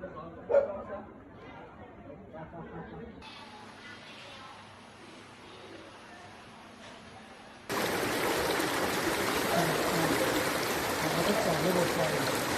嗯嗯，我都走了，我走了。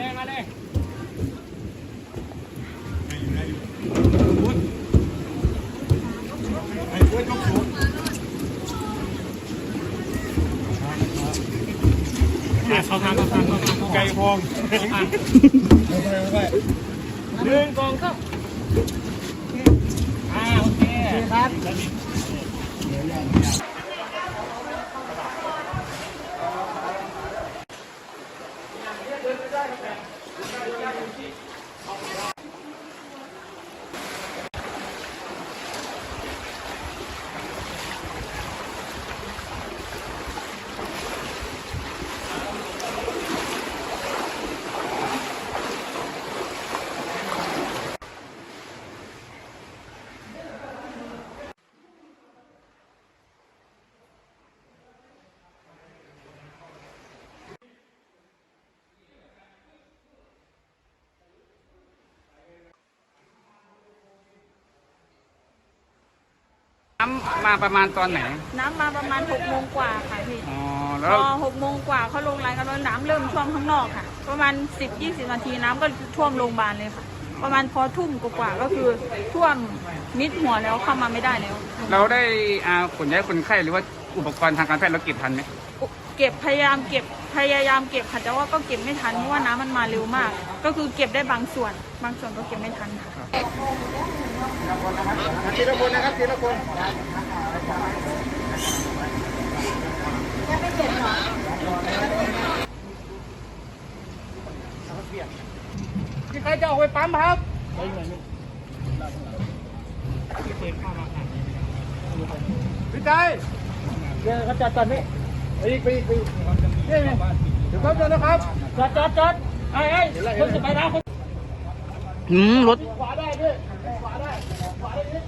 เลยมาเลยเขาทางเขาทางเขาทางไก่พองหนึ่งกองครับอ่าโอเคครับ น้ำมาประมาณตอนไหน น้ำมาประมาณ6โมงกว่าค่ะพี่อ๋อพแล้วอ6โมงกว่าเขาลงรายกันว่าน้ำเริ่มท่วมข้างนอกค่ะ ประมาณ 10-20 นาทีน้ำก็ท่วมโรงพยาบาลเลยค่ะ ประมาณพอทุ่มกว่าๆก็คือท่วมมิดหัวแล้วเข้ามาไม่ได้แล้ว เราได้อาขนย้ายคนไข้หรือว่าอุปกรณ์ทางการแพทย์เราเก็บทันไหมเก็บพยายามเก็บพยายามเก็บค่ะแต่ว่าก็เก็บไม่ทันเพราะว่าน้ำมันมาเร็วมาก ก็คือเก็บได้บางส่วน บางส่วนก็เก็บไม่ทันค่ะ ทีละคนนะครับทีละคนใครจะออกไปปั๊มครับพี่ใจเดี๋ยวเขาจัดก่อนพี่ไปอีกไปอีกไปอีกนี่ไงเดี๋ยวแป๊บเดียวนะครับจอดจอดจอดไอ้ไอ้คนจะไปนะคนอืมรถขวาได้พี่ขวาได้ขวาได้นิด